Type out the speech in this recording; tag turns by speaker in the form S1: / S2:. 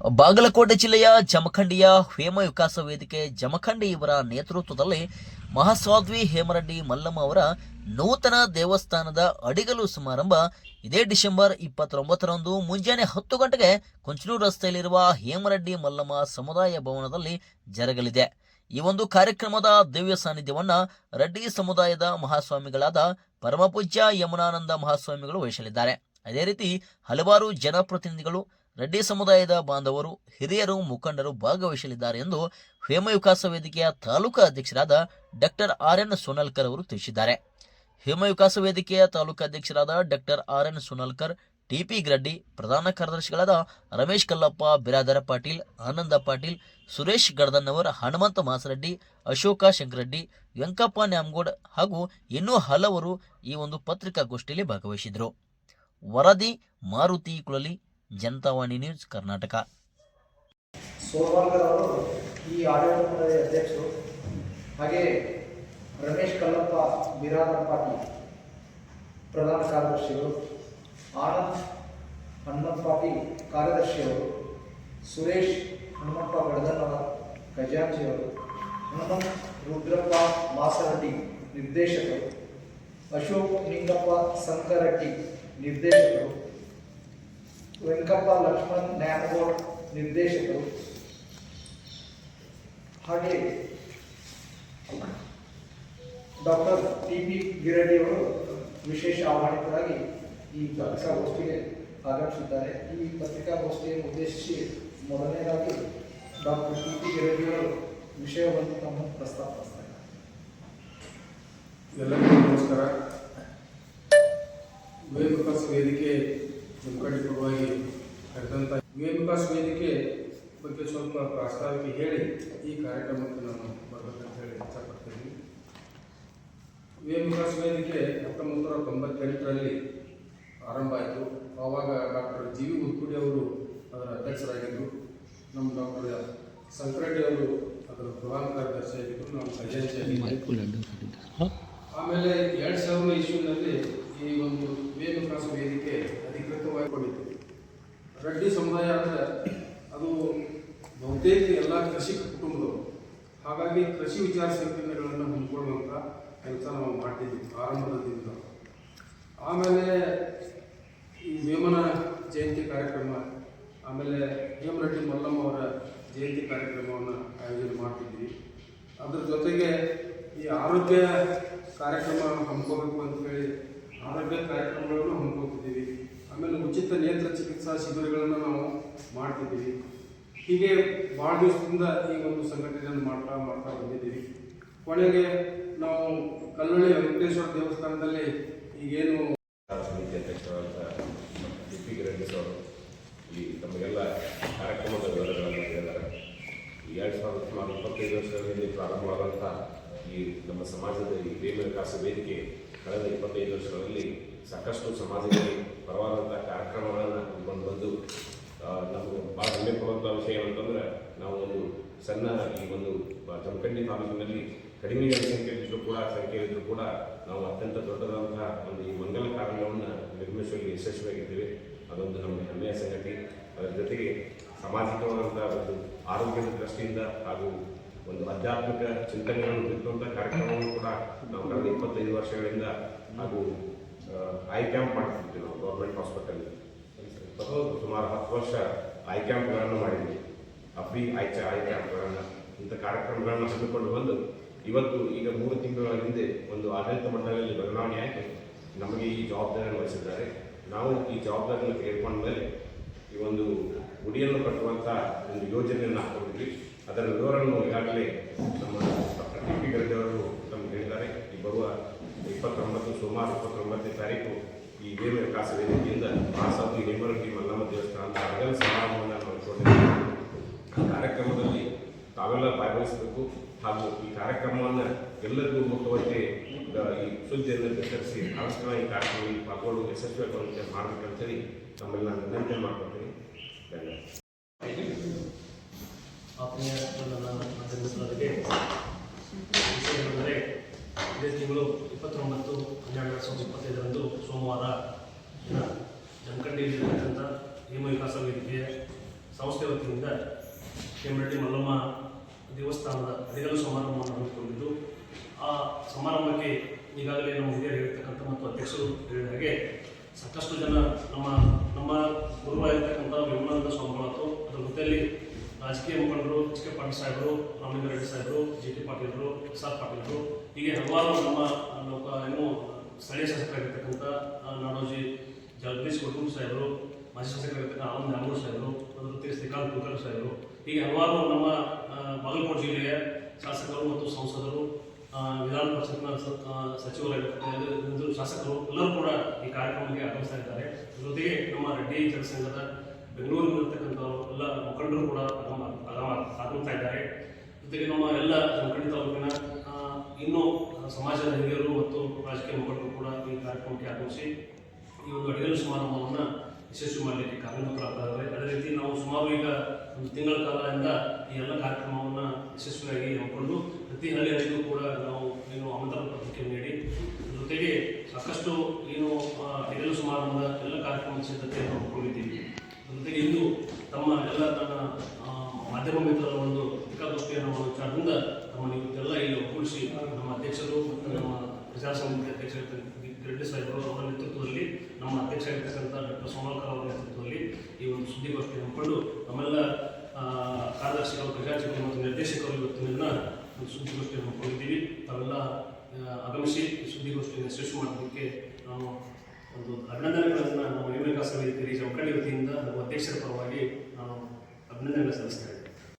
S1: ಬಾಗಲಕೋಟೆ ಜಿಲ್ಲೆಯ ಜಮಖಂಡಿಯ ಹೇಮ ವಿಕಾಸ ವೇದಿಕೆ ಜಮಖಂಡಿ ಇವರ ನೇತೃತ್ವದಲ್ಲಿ ಮಹಾಸ್ವಾದ್ವಿ ಹೇಮರಡ್ಡಿ ಮಲ್ಲಮ್ಮ ಅವರ ನೂತನ ದೇವಸ್ಥಾನದ ಅಡಿಗಲು ಸಮಾರಂಭ ಇದೇ ಡಿಸೆಂಬರ್ ಇಪ್ಪತ್ತೊಂಬತ್ತರಂದು ಮುಂಜಾನೆ ಹತ್ತು ಗಂಟೆಗೆ ಕೊಂಚನೂರು ರಸ್ತೆಯಲ್ಲಿರುವ ಹೇಮರಡ್ಡಿ ಮಲ್ಲಮ್ಮ ಸಮುದಾಯ ಭವನದಲ್ಲಿ ಜರುಗಲಿದೆ. ಈ ಒಂದು ಕಾರ್ಯಕ್ರಮದ ದಿವ್ಯ ಸಾನ್ನಿಧ್ಯವನ್ನು ರೆಡ್ಡಿ ಸಮುದಾಯದ ಮಹಾಸ್ವಾಮಿಗಳಾದ ಪರಮಪೂಜ್ಯ ಯಮುನಾನಂದ ಮಹಾಸ್ವಾಮಿಗಳು ವಹಿಸಲಿದ್ದಾರೆ. ಅದೇ ರೀತಿ ಹಲವಾರು ಜನಪ್ರತಿನಿಧಿಗಳು ರೆಡ್ಡಿ ಸಮುದಾಯದ ಬಾಂಧವರು, ಹಿರಿಯರು, ಮುಖಂಡರು ಭಾಗವಹಿಸಲಿದ್ದಾರೆ ಎಂದು ಹೇಮ ವಿಕಾಸ ವೇದಿಕೆಯ ತಾಲೂಕಾ ಅಧ್ಯಕ್ಷರಾದ ಡಾಕ್ಟರ್ ಆರ್ ಎನ್ ಸೋನಲ್ಕರ್ ಅವರು ತಿಳಿಸಿದ್ದಾರೆ. ಹೇಮ ವಿಕಾಸ ವೇದಿಕೆಯ ತಾಲೂಕಾ ಅಧ್ಯಕ್ಷರಾದ doctor R N Sonalkar, TP Graddi, ಪ್ರಧಾನ ಕಾರ್ಯದರ್ಶಿಗಳಾದ ರಮೇಶ್ ಕಲ್ಲಪ್ಪ, ಬಿರಾದರ ಪಾಟೀಲ್, ಆನಂದ ಪಾಟೀಲ್, ಸುರೇಶ್ ಗಡದನ್ನವರ್ ಹನುಮಂತ ಮಾಸರೆಡ್ಡಿ, ಅಶೋಕ ಶಂಕರೆಡ್ಡಿ, ವೆಂಕಪ್ಪ ನ್ಯಾಮಗೌಡ್ ಹಾಗೂ ಇನ್ನೂ ಹಲವರು ಈ ಒಂದು ಪತ್ರಿಕಾಗೋಷ್ಠಿಯಲ್ಲಿ ಭಾಗವಹಿಸಿದರು ವರದಿ, ಮಾರುತಿ, ಕುಳಲಿ ಜನತಾವಾಣಿ ನ್ಯೂಸ್ ಕರ್ನಾಟಕ.
S2: ಸೋಮವಾರ ಈ ಆಡಳಿತ ಅಧ್ಯಕ್ಷರು ಹಾಗೆ ರಮೇಶ್ ಕಲ್ಲಪ್ಪ ಬಿರಾದರ್ ಪಾಟೀಲ್ ಪ್ರಧಾನ ಕಾರ್ಯದರ್ಶಿಗಳು ಆನಂದ್ ಹನುಮಂತ್ ಪಾಟೀಲ್ ಕಾರ್ಯದರ್ಶಿಯವರು, ಸುರೇಶ್ ಹನುಮಂತ ಗಡದನ್ನವರ್ ಖಜಾಂಚಿಯವರು, ಹನುಮಂತ್ ರುದ್ರಪ್ಪ ಮಾಸರಡ್ಡಿ ನಿರ್ದೇಶಕರು, ಅಶೋಕ್ ನಿಂಗಪ್ಪ ಸಂಕರಟ್ಟಿ ನಿರ್ದೇಶಕರು ವೆಂಕಪ್ಪ ಲಕ್ಷ್ಮಣ್ ನ್ಯಾಮಗೋಡ್ ನಿರ್ದೇಶಕರು. ಹಾಗೆ ಡಾಕ್ಟರ್ ಟಿ ಪಿ ಗಿರಡಿಯವರು ವಿಶೇಷ ಆಹ್ವಾನಿತರಾಗಿ ಈ ಪತ್ರಿಕಾಗೋಷ್ಠಿಗೆ ಆಗಮಿಸಿದ್ದಾರೆ. ಈ ಪತ್ರಿಕಾಗೋಷ್ಠಿಯನ್ನು ಉದ್ದೇಶಿಸಿ ಮೊದಲನೇದಾಗಿ ಡಾಕ್ಟರ್ ಟಿ ಪಿ ಗಿರಡಿಯವರು ವಿಷಯವನ್ನು ತಮ್ಮನ್ನು ಪ್ರಸ್ತಾಪಿಸ್ತಾರೆ
S3: ಎಲ್ಲರಿಗೂ ನಮಸ್ಕಾರ. ಪರವಾಗಿ ಕರೆದಂಥ ವಿಕಾಸ್ ವೇದಿಕೆ ಬಗ್ಗೆ ಸ್ವಲ್ಪ ಪ್ರಾಸ್ತಾವಿಕ ಹೇಳಿ ಈ ಕಾರ್ಯಕ್ರಮಕ್ಕೆ ನಾನು ಬರಬೇಕಂತ ಹೇಳಿ ಇಚ್ಛಪಡ್ತೀನಿ. ವಿಕಾಸ್ ವೇದಿಕೆ ಹತ್ತೊಂಬತ್ತು ನೂರ ತೊಂಬತ್ತೆಂಟರಲ್ಲಿ ಆರಂಭ ಆಯಿತು. ಆವಾಗ ಡಾಕ್ಟರ್ ಜಿ ವಿ ಉತ್ಕುಡಿ ಅವರು ಅದರ ಅಧ್ಯಕ್ಷರಾಗಿದ್ದರು. ನಮ್ಮ ಡಾಕ್ಟರ್ ಸಂಕ್ರೆಡ್ಡಿ ಅವರು ಅದರ ಪ್ರಧಾನ ಕಾರ್ಯದರ್ಶಿ ಆಗಿದ್ದರು. ನಮ್ಮ ಆಮೇಲೆ ಎರಡು ಸಾವಿರದ ಇಸ್ವಿನಲ್ಲಿ ಈ ಒಂದು ವೇದ ಪ್ರಾಸ ವೇದಿಕೆ ಅಧಿಕೃತವಾಗಿ ಕೊಂಡಿತು ರೆಡ್ಡಿ ಸಮುದಾಯ ಅಂದರೆ ಅದು ಬಹುತೇಕ ಎಲ್ಲ ಕೃಷಿ ಕುಟುಂಬದವರು. ಹಾಗಾಗಿ ಕೃಷಿ ವಿಚಾರ ಸಂಕಿರಣಗಳನ್ನು ಹೊಂದ್ಕೊಳ್ಳುವಂಥ ಕೆಲಸ ನಾವು ಮಾಡ್ತಿದ್ವಿ ಆರಂಭದಿಂದ ಆಮೇಲೆ ಈ ವೇಮನ ಜಯಂತಿ ಕಾರ್ಯಕ್ರಮ, ಆಮೇಲೆ ಹೇಮರೆಡ್ಡಿ ಮಲ್ಲಮ್ಮ ಅವರ ಜಯಂತಿ ಕಾರ್ಯಕ್ರಮವನ್ನು ಆಯೋಜನೆ ಮಾಡ್ತಿದ್ವಿ. ಅದ್ರ ಜೊತೆಗೆ ಈ ಆರೋಗ್ಯ ಕಾರ್ಯಕ್ರಮ ಹಮ್ಮಿಕೋಬೇಕು ಅಂತ ಹೇಳಿ ಆರೋಗ್ಯ ಕಾರ್ಯಕ್ರಮಗಳನ್ನು ಹಮ್ಮಿಕೊಳ್ತಿದ್ದೀವಿ ಆಮೇಲೆ ಉಚಿತ ನೇತ್ರ ಚಿಕಿತ್ಸಾ ಶಿಬಿರಗಳನ್ನು ನಾವು ಮಾಡ್ತಿದ್ದೀವಿ. ಹೀಗೆ ಭಾಳ ದಿವಸದಿಂದ ಈ ಒಂದು ಸಂಘಟನೆಯನ್ನು ಮಾಡ್ತಾ ಮಾಡ್ತಾ ಬಂದಿದ್ದೀವಿ. ಕೊನೆಗೆ ನಾವು ಕಲ್ಲೊಳ್ಳಿ ವೆಂಕಟೇಶ್ವರ ದೇವಸ್ಥಾನದಲ್ಲಿ ಈಗೇನು
S4: ಸಮಿತಿ ಅಧ್ಯಕ್ಷರಾದ ಡಿ ಪಿ ಅವರು ಈ ತಮಗೆಲ್ಲ ಕಾರ್ಯಕ್ರಮದ ವಿವರಗಳನ್ನು ಹೇಳಿದ್ದಾರೆ ಎರಡು ಸಾವಿರದ ಸುಮಾರು ಇಪ್ಪತ್ತೈದು ವರ್ಷಗಳಲ್ಲಿ ಪ್ರಾರಂಭವಾದಂಥ ಈ ನಮ್ಮ ಸಮಾಜದ ಈ ವಿಕಾಸ ವೇದಿಕೆ ಕಳೆದ ಇಪ್ಪತ್ತೈದು ವರ್ಷಗಳಲ್ಲಿ ಸಾಕಷ್ಟು ಸಮಾಜದಲ್ಲಿ ಪರವಾದಂಥ ಕಾರ್ಯಕ್ರಮಗಳನ್ನು ಹಮ್ಮಿಕೊಂಡು ಬಂದು ನಮ್ಗೆ ಭಾಳ ಹೆಮ್ಮೆ ಕೊಡುವಂಥ ವಿಷಯ ಅಂತಂದ್ರೆ ನಾವು ಒಂದು ಸಣ್ಣ ಈ ಒಂದು ಜಮಖಂಡಿ ತಾಲೂಕಿನಲ್ಲಿ ಕಡಿಮೆ ಜನಸಂಖ್ಯೆ ಇದ್ದರೂ ಕೂಡ ಸಂಖ್ಯೆ ಇದ್ದರೂ ಕೂಡ ನಾವು ಅತ್ಯಂತ ದೊಡ್ಡದಾದಂತಹ ಒಂದು ಈ ಮಂಗಲ ಕಾರ್ಯವನ್ನು ನಿರ್ಮಿಸುವಲ್ಲಿ ಯಶಸ್ವಿಯಾಗಿದ್ದೇವೆ. ಅದೊಂದು ನಮ್ಮ ಹೆಮ್ಮೆಯ ಸಂಗತಿ. ಅದರ ಜೊತೆಗೆ ಸಾಮಾಜಿಕವಾದಂಥ ಒಂದು ಆರೋಗ್ಯದ ದೃಷ್ಟಿಯಿಂದ ಹಾಗೂ ಒಂದು ಆಧ್ಯಾತ್ಮಿಕ ಚಿಂತನೆಗಳನ್ನು ಬಿತ್ತುವಂಥ ಕಾರ್ಯಕ್ರಮವನ್ನು ಕೂಡ ನಾವು ಕಳೆದ ಇಪ್ಪತ್ತೈದು ವರ್ಷಗಳಿಂದ ಹಾಗೂ ಐ ಕ್ಯಾಂಪ್ ಮಾಡ್ತಿದ್ವಿ ನಾವು ಗೌರ್ಮೆಂಟ್ ಹಾಸ್ಪಿಟಲ್ ಸುಮಾರು ಹತ್ತು ವರ್ಷ ಐ ಕ್ಯಾಂಪ್ಗಳನ್ನು ಮಾಡಿದ್ವಿ. ಅಫ್ರಿ ಐ ಚ ಐ ಕ್ಯಾಂಪ್ಗಳನ್ನು ಇಂಥ ಕಾರ್ಯಕ್ರಮಗಳನ್ನು ಹಮ್ಮಿಕೊಂಡು ಬಂದು ಇವತ್ತು ಈಗ ಮೂರು ತಿಂಗಳ ಹಿಂದೆ ಒಂದು ಆಡಳಿತ ಮಂಡಳಿಯಲ್ಲಿ ಬದಲಾವಣೆ ಆಯಿತು ನಮಗೆ ಈ ಜವಾಬ್ದಾರಿಯನ್ನು ವಹಿಸಿದ್ದಾರೆ. ನಾವು ಈ ಜವಾಬ್ದಾರಿಯನ್ನು ತೆಗೆದುಕೊಂಡ ಮೇಲೆ ಈ ಒಂದು ಗುಡಿಯನ್ನು ಕಟ್ಟುವಂಥ ಒಂದು ಯೋಜನೆಯನ್ನು ಹಾಕೊಂಡಿದ್ವಿ. ಅದರ ವಿವರವನ್ನು ಈಗಾಗಲೇ ನಮ್ಮ ಡಾಕ್ಟರ್ ಟಿ ಪಿ ನಮ್ಗೆ ಹೇಳಿದ್ದಾರೆ. ಈ ಬರುವ ಇಪ್ಪತ್ತೊಂಬತ್ತು ಸೋಮವಾರ ಇಪ್ಪತ್ತೊಂಬತ್ತನೇ ತಾರೀಕು ಈ ದೇವರ ಕಾಸ ವೇದಿಕೆಯಿಂದ ಮಹಾಸಾಧು ಹೇಮರಟ್ಟಿ ಮಲ್ಲಮ್ಮ ದೇವಸ್ಥಾನದ ಅಗಲ ಸಮಾರಂಭವನ್ನು ನಾವು ಇಟ್ಕೊಂಡಿದ್ದೀವಿ ಈ ಕಾರ್ಯಕ್ರಮದಲ್ಲಿ ತಾವೆಲ್ಲ ಭಾಗವಹಿಸಬೇಕು. ಹಾಗೂ ಈ ಕಾರ್ಯಕ್ರಮವನ್ನು ಎಲ್ಲರಿಗೂ ಮುಟ್ಟುವಂತೆ ಗ- ಈ ಸುದ್ದಿಯನ್ನು ಬಿತ್ತರಿಸಿ ಅವಶ್ಯಕ ಈ ಕಾರ್ಯಕ್ರಮದಲ್ಲಿ ಪಾಲ್ಗೊಂಡು ಯಶಸ್ವಿಯಾಗುವಂತೆ ಮಾಡಬೇಕಂತೇಳಿ ತಮ್ಮೆಲ್ಲ ವಿನಂತಿ ಮಾಡ್ಕೊತೀನಿ ಧನ್ಯವಾದ.
S5: ಆತ್ಮೀಯ ನನ್ನ ತಿಂಗಳು ಇಪ್ಪತ್ತೊಂಬತ್ತು, ಹನ್ನೆರಡು ಎರಡು ಇಪ್ಪತ್ತೈದರಂದು ಸೋಮವಾರ ದಿನ. ಜಮಖಂಡಿಯಲ್ಲಿರ್ತಕ್ಕಂಥ ಹೇಮ ವಿಕಾಸ ಸಂಸ್ಥೆ ವತಿಯಿಂದ ಮಲ್ಲಮ್ಮ ದೇವಸ್ಥಾನದ ಅಡಿಗಲು ಸಮಾರಂಭವನ್ನು ಆ ಸಮಾರಂಭಕ್ಕೆ ಈಗಾಗಲೇ ನಮ್ಮ ಹಿರಿಯರು ಹೇಳಿರ್ತಕ್ಕಂಥ ಮತ್ತು ಅಧ್ಯಕ್ಷರು ಹೇಳಿದ ಹಾಗೆ ಸಾಕಷ್ಟು ಜನ ನಮ್ಮ ನಮ್ಮ ಗುರುವಾಗಿರ್ತಕ್ಕಂಥ ವಿಮಲಾನಂದ ಸ್ವಾಮಿಗಳಾತು ಅದರ ಜೊತೆಯಲ್ಲಿ ರಾಜಕೀಯ ಮುಖಂಡರು ಎಚ್ ಕೆ ಪಾಟೀಲ್ ಸಾಹೇಬರು, ರಾಮಲಿಂಗ ರೆಡ್ಡಿ ಸಾಹೇಬರು, ಜಿ ಟಿ ಪಾಟೀಲರು, ಪ್ರಸಾದ್ ಪಾಟೀಲರು, ಹೀಗೆ ಹಲವಾರು ನಮ್ಮ ಲೋಕ ಏನು ಸ್ಥಳೀಯ ಶಾಸಕರಾಗಿರ್ತಕ್ಕಂಥ ನಾಡೋಜಿ ಜಗದೀಶ್ ಕುಟುಂಬ ಸಾಹೇಬರು, ಮಾಜಿ ಶಾಸಕರಾಗಿರ್ತಕ್ಕಂಥ ಆನಂದ್ ನ್ಯಾಮೂರ್ ಸಾಹೇಬರು, ಅದರ ಶ್ರೀಕಾಂತ್ ಕುಲಕರ್ಣಿ ಸಾಹೇಬರು, ಹೀಗೆ ಹಲವಾರು ನಮ್ಮ ಬಾಗಲಕೋಟೆ ಜಿಲ್ಲೆಯ ಶಾಸಕರು ಮತ್ತು ಸಂಸದರು ವಿಧಾನ ಪರಿಷತ್ನ ಸಚಿವರಾಗಿರ್ತಕ್ಕಂಥ ಶಾಸಕರು ಎಲ್ಲರೂ ಕೂಡ ಈ ಕಾರ್ಯಕ್ರಮಕ್ಕೆ ಆಗಮಿಸ್ತಾ ಇದ್ದಾರೆ. ಜೊತೆಗೆ ನಮ್ಮ ರೆಡ್ಡಿ ಜನಸಂಘದ ಬೆಂಗಳೂರಿನಲ್ಲಿರ್ತಕ್ಕಂಥವರು ಎಲ್ಲ ಮುಖಂಡರು ಕೂಡ ಆಗಮ ಆಗಮ- ಆಗಮಿಸ್ತಾ ಇದ್ದಾರೆ. ಜೊತೆಗೆ ನಮ್ಮ ಎಲ್ಲ ಜಮಖಂಡಿ ತಾಲೂಕಿನ ಇನ್ನೂ ಸಮಾಜದ ಹಿರಿಯರು ಮತ್ತು ರಾಜಕೀಯ ಮುಖಂಡರು ಕೂಡ ಈ ಕಾರ್ಯಕ್ರಮಕ್ಕೆ ಆಗಮಿಸಿ ಈ ಒಂದು ಅಡಿಗಲು ಸಮಾರಂಭವನ್ನು ಯಶಸ್ವಿ ಮಾಡಲಿಕ್ಕೆ ಕಾರ್ಯೋನ್ಮುಖರಾಗ್ತಾರೆ ಅದೇ ರೀತಿ ನಾವು ಸುಮಾರು ಈಗ ಒಂದು ತಿಂಗಳ ಕಾಲದಿಂದ ಈ ಎಲ್ಲ ಕಾರ್ಯಕ್ರಮವನ್ನು ಯಶಸ್ವಿಯಾಗಿ ಹಮ್ಮಿಕೊಂಡು ಪ್ರತಿ ಹಳ್ಳಿ ಹಳ್ಳಿಗೂ ಕೂಡ ನಾವು ಏನು ಆಮಂತ್ರಣ ಪತ್ರಿಕೆ ನೀಡಿ ಜೊತೆಗೆ ಸಾಕಷ್ಟು ಆ, ಅಡಿಗಲು ಸಮಾರಂಭದ ಎಲ್ಲ ಕಾರ್ಯಕ್ರಮದ ಸಿದ್ಧತೆಯನ್ನು ಹಮ್ಮಿಕೊಂಡಿದ್ದೀವಿ. ಜೊತೆಗೆ ಇಂದು ತಮ್ಮ ಎಲ್ಲ ತನ್ನ ಮಾಧ್ಯಮ ಮಿತ್ರರ ಒಂದು ಪತ್ರಿಕಾಗೋಷ್ಠಿಯನ್ನು ವಿಚಾರದಿಂದ ತಮ್ಮನ್ನು ಇವತ್ತೆಲ್ಲ ಇಲ್ಲಿ ಒಗ್ಗೂಡಿಸಿ ನಮ್ಮ ಅಧ್ಯಕ್ಷರು ಮತ್ತು ನಮ್ಮ ಪ್ರಚಾರ ಸಮಿತಿ ಅಧ್ಯಕ್ಷ ರೆಡ್ಡಿ ಸಾಹೇಬರು ಅವರ ನೇತೃತ್ವದಲ್ಲಿ ನಮ್ಮ ಅಧ್ಯಕ್ಷ ಆಗಿರ್ತಕ್ಕಂಥ ಡಾಕ್ಟರ್ ಸೋಮಲ್ಕರ್ ಅವರ ನೇತೃತ್ವದಲ್ಲಿ ಈ ಒಂದು ಸುದ್ದಿಗೋಷ್ಠಿ ಹಮ್ಮಿಕೊಂಡು ನಮ್ಮೆಲ್ಲ ಕಾರ್ಯದರ್ಶಿಗಳು ಖಜಾಂಚಿಗಳು ಮತ್ತು ನಿರ್ದೇಶಕರು ಇವತ್ತಿನ ಒಂದು ಸುದ್ದಿಗೋಷ್ಠಿ ಹಮ್ಮಿಕೊಂಡಿದ್ದೀವಿ. ತಾವೆಲ್ಲ ಆಗಮಿಸಿ ಸುದ್ದಿಗೋಷ್ಠಿಯನ್ನು ಯಶಸ್ವಿ ಮಾಡೋದಕ್ಕೆ ನಾವು ಒಂದು ಅಭಿನಂದನೆಗಳನ್ನು ನಮ್ಮ ಯುವ ಸಮಿತಿ ಜಮಖಂಡಿ ವತಿಯಿಂದ ಹಾಗೂ ಅಧ್ಯಕ್ಷರ ಪರವಾಗಿ ನಾನು ಅಭಿನಂದನೆಗಳನ್ನು ಸಲ್ಲಿಸ್ತಾ ಇದ್ದೇನೆ